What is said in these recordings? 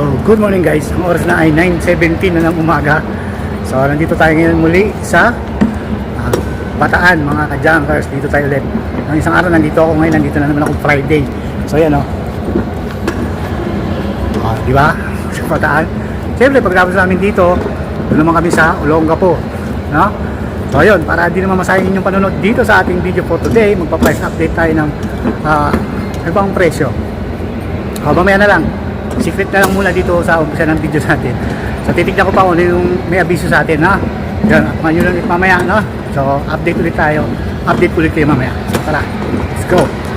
So, good morning guys. Ang oras na ay 9.17 na ng umaga. So, nandito tayo ngayon muli sa ah, Bataan, mga ka-junkers. Dito tayo ulit. Ang isang araw nandito ako ngayon. Nandito na naman ako Friday. So, yan o. Oh. di ba? Sa Bataan. Siyempre, pagkatapos namin dito, doon naman kami sa Olongapo. No? So, yun. Para di naman masayang inyong panonood dito sa ating video for today, magpa-price update tayo ng uh, ibang presyo. O, mamaya na lang. Secret na lang muna dito sa umpisa ng video natin. So, titignan ko pa kung ano yung may abiso sa atin, ha? Yan, abangan nyo lang mamaya, no? So, update ulit tayo. Update ulit kayo mamaya. So, tara, let's go!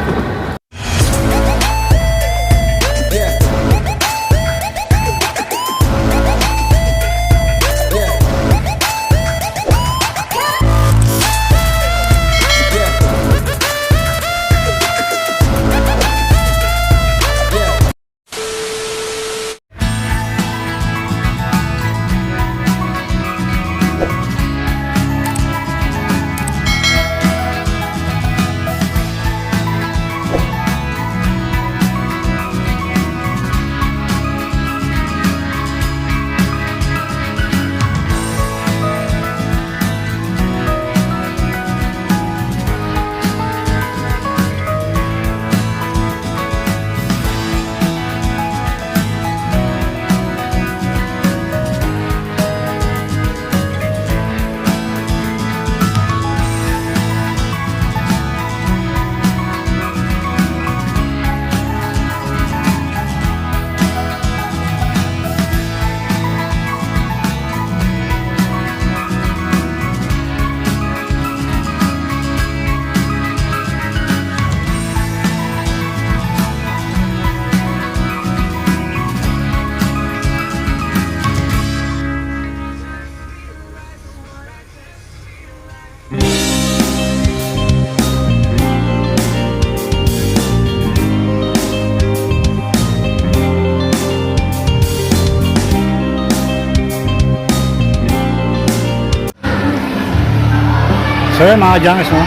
So yun mga junkers, no?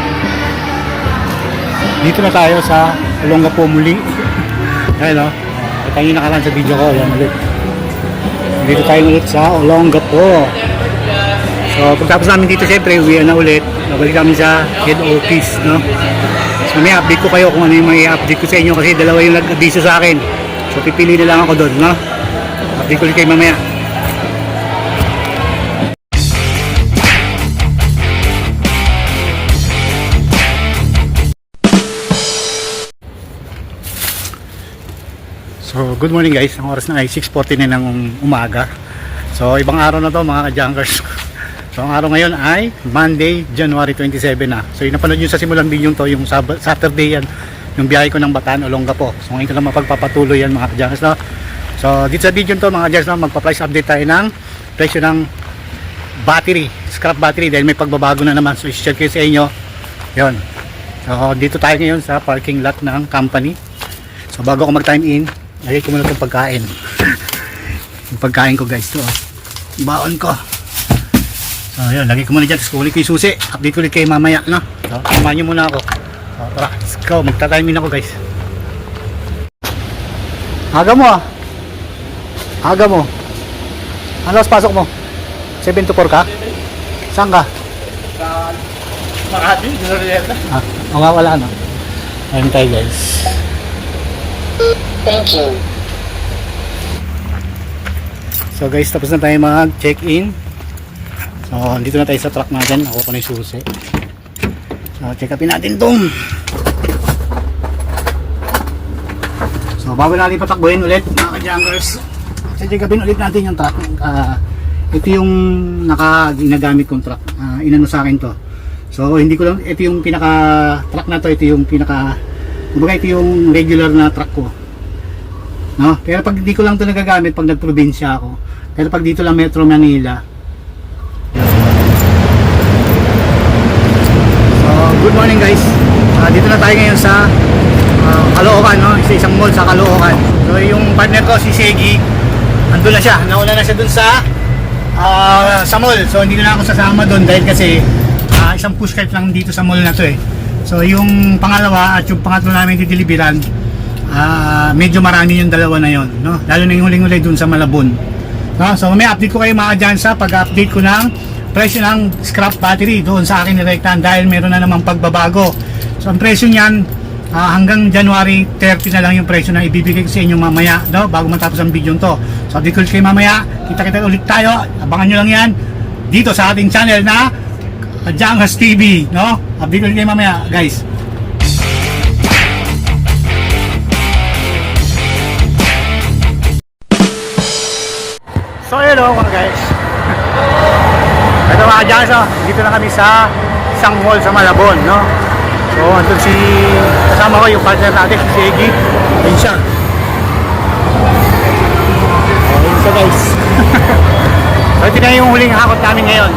Dito na tayo sa Olongapo muli. Ayun, no? Kanina ka lang sa video ko, yan ulit. Dito tayo ulit sa Olongapo. So pagtapos namin dito, syempre, uwi na ulit. Nabalik kami sa head office, no? So may update ko kayo kung ano yung may update ko sa inyo kasi dalawa yung nag-abiso sa akin. So pipili na lang ako doon, no? Update ko ulit kayo mamaya. Good morning guys. Ang oras na ay 6.49 ng umaga. So, ibang araw na to mga ka-junkers. So, ang araw ngayon ay Monday, January 27 na. So, yung napanood nyo sa simulang video to, yung Sab- Saturday yan, yung biyahe ko ng Bataan, Olongapo. So, ngayon ko lang mapagpapatuloy yan mga ka-junkers. No? So, dito sa video to mga ka-junkers, no, magpa-price update tayo ng presyo ng battery, scrap battery dahil may pagbabago na naman. So, i-share ko sa inyo. Yun. So, dito tayo ngayon sa parking lot ng company. So, bago ako mag-time in, lagay ko muna itong pagkain. yung pagkain ko guys, to. oh. Baon ko. So, yun, lagay ko muna dyan. Tapos kukunin ko yung susi. Update ko ulit kayo mamaya, no? So, samahan nyo muna ako. So, tara, let's go. Magta-time in ako guys. Aga mo ah. Aga mo. Ano pasok mo? 7 to 4 ka? Saan ka? Makati, Glorieta. Ah, o nga wala no. Ayun tayo guys. Thank you. So guys, tapos na tayo mag-check-in. So, dito na tayo sa truck natin. Ako ko na yung susi. So, check upin natin itong. So, bago natin patakbuhin ulit, mga ka-junkers. So, check upin ulit natin yung truck. Ah, ito yung naka ginagamit kong truck. Ah, inano sa akin to. So, hindi ko lang, ito yung pinaka truck na to. Ito yung pinaka, kumbaga ito yung regular na truck ko. No? Pero pag hindi ko lang ito nagagamit pag nagprobinsya ako. Pero pag dito lang Metro Manila. So, good morning guys. Ah, dito na tayo ngayon sa ah, Caloocan, no? Isa isang mall sa Caloocan. So, yung partner ko si Segi, andun na siya. Nauna na siya dun sa ah, sa mall. So, hindi na ako sasama doon dahil kasi ah, isang pushcart lang dito sa mall na to eh. So, yung pangalawa at yung pangatlo namin didilibiran ah, medyo marami yung dalawa na yon, no? Lalo na yung huling-huli dun sa Malabon. No? So may update ko kayo mga Jansa pag-update ko ng presyo ng scrap battery doon sa akin direktahan dahil meron na namang pagbabago. So ang presyo niyan ah, hanggang January 30 na lang yung presyo na ibibigay ko sa inyo mamaya no? bago matapos ang video to. So update ko kayo mamaya. Kita-kita ulit tayo. Abangan nyo lang yan dito sa ating channel na Jangas TV. No? Update ko kayo mamaya guys. So hello mga guys. Ito mga Jans oh, dito na kami sa isang mall sa Malabon no? So andun si kasama ko yung partner natin si Segi Ayun siya. Oh, Ayun siya guys. So ito na yung huling hakot namin ngayon.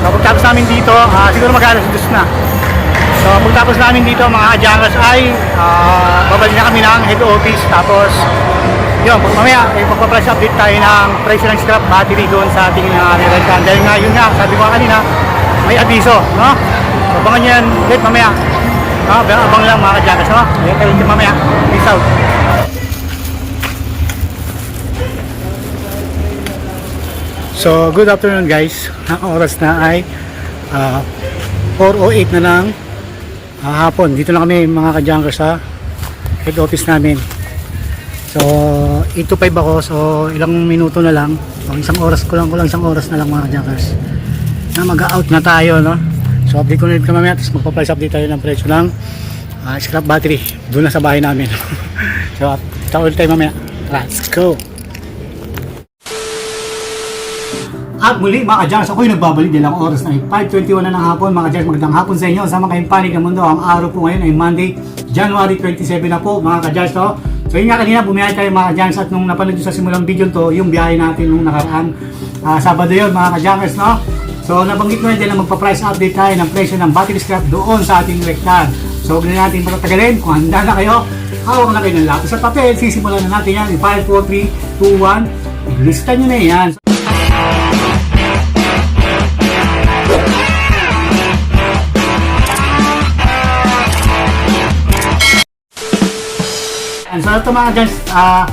So pagtapos namin dito ah, siguro mag-alas na. So pagtapos namin dito mga Jangas ay ah, babalik na kami ng head office. Tapos yun, pag mamaya, eh, magpa-flash update tayo ng presyo ng scrap battery doon sa ating uh, nirentahan. Dahil nga, yun nga, sabi ko kanina, may abiso, no? So, abangan nyo yan ulit mamaya. No? Abang lang mga kajagas, no? Ayan kayo mamaya. Peace out. So, good afternoon guys. Ang oras na ay ah, 4.08 na lang ah, hapon. Dito na kami mga kajagas sa head office namin. So, 8 to 5 ako. So, ilang minuto na lang. O, isang oras ko lang, kulang isang oras na lang mga jackers. Na mag-out na tayo, no? So, update ko na rin mamaya. Tapos magpa-price update tayo ng presyo ng ah, scrap battery. Doon na sa bahay namin. so, kita ulit tayo mamaya. Let's go! At muli mga kadyars, ako'y nagbabalik din ang oras na 5.21 na ng hapon. Mga kadyars, magandang hapon sa inyo. Sama kayong panig ng mundo. Ang araw po ngayon ay Monday, January 27 na po mga kadyars. No? So yun nga kanina, bumiyahe tayo mga kadyars at nung napanood sa simulang video to, yung biyahe natin nung nakaraan ah, Sabado yun mga kadyars. No? So nabanggit ko na din na magpa-price update tayo ng presyo ng battery scrap doon sa ating rektan. So huwag na natin patatagalin. Kung handa na kayo, hawak na kayo ng lapis at papel. Sisimulan na natin yan. 5, 4, 3, 2, 1. Lista nyo na yan. So ito mga dyan, ah,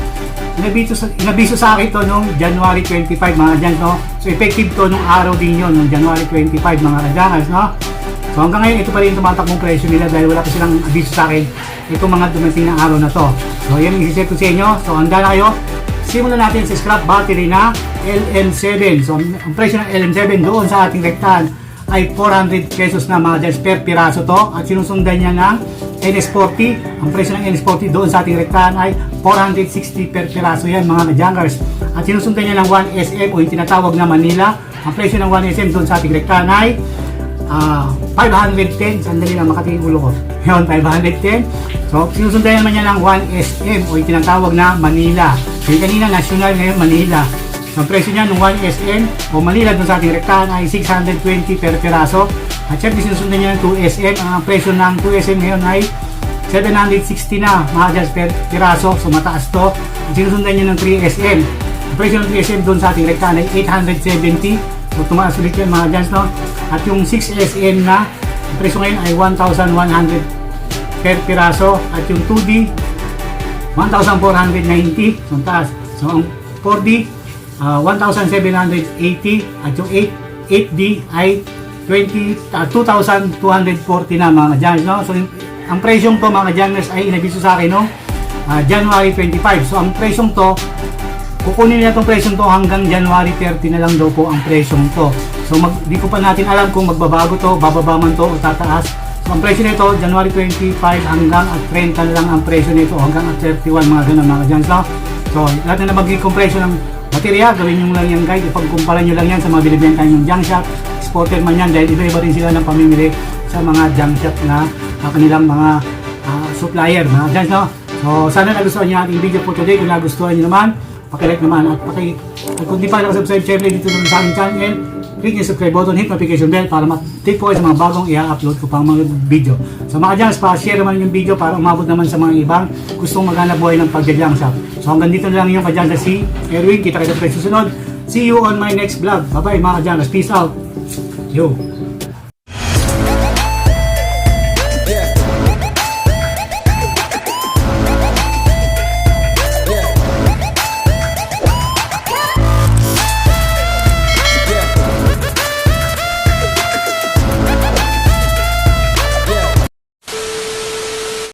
inabiso, sa, inabiso sa akin to nung January 25 mga dyan, no? So effective to nung araw din yun, nung January 25 mga kadyanas, no? So hanggang ngayon, ito pa rin tumatakbong presyo nila dahil wala pa silang abiso sa akin itong mga dumating na araw na to. So yan ang isisip ko sa inyo. So handa na kayo. Simulan natin sa scrap battery na LM7. So ang presyo ng LM7 doon sa ating rektahan ay 400 pesos na mga dyan per piraso to at sinusundan niya ng NS40. Ang presyo ng NS40 doon sa ating rektahan ay 460 per piraso yan mga kajankers. At sinusundan niya ng 1SM o yung tinatawag na Manila. Ang presyo ng 1SM doon sa ating rektahan ay ah 510. Sandali lang makatingin ulo ko. Yun, 510. So, sinusundan naman niya ng 1SM o yung tinatawag na Manila. Yung kanina national ngayon Manila. Ang presyo niya ng 1SM o Manila sa ating rektahan ay 620 per piraso. At syempre sinusundan niya ng 2SM. Ang presyo ng 2SM ngayon ay 760 na mga dyan per piraso. So mataas to. At sinusundan niya ng 3SM. Ang presyo ng 3SM doon sa ating rektahan ay 870. So tumaas ulit yan mga dyan. No? At yung 6SM na ang presyo ngayon ay 1,100 per piraso. At yung 2D 1,490. So ang taas. So ang 4D ah, 1,780 at yung 8, 8D ay 20, ah, 2,240 na mga Janers. No? So yung, ang presyong to mga Janers ay inabiso sa akin no? Ah, January 25. So ang presyong to kukunin nila itong presyong to hanggang January 30 na lang daw po ang presyong to. So mag, di ko pa natin alam kung magbabago to, bababa man to o tataas. So ang presyo nito January 25 hanggang at 30 na lang ang presyo nito hanggang at 31 mga ganun mga Janers. No? So lahat na nabagay kong ng baterya, gawin nyo lang yan guys. Ipagkumpara nyo lang yan sa mga binibenta yung junk shop. Sporter man yan dahil iba-iba rin sila ng pamimili sa mga junk shop na uh, kanilang mga ah, supplier. Mga guys, no? So, sana nagustuhan nyo ating video for today. Kung nagustuhan nyo naman, pakilike naman at paki at kung di pa nakasubscribe, syempre dito sa aming channel, click yung subscribe button, hit notification bell para ma-tip po kayo sa mga bagong i-upload ko pang mga video. So mga Jangs, pa-share naman yung video para umabot naman sa mga ibang gustong maghanap buhay ng pagja-junk shop. So hanggang dito lang yung kadyang sa si Erwin. Kita kita sa susunod. See you on my next vlog. Bye-bye mga Jangs. Peace out. Yo.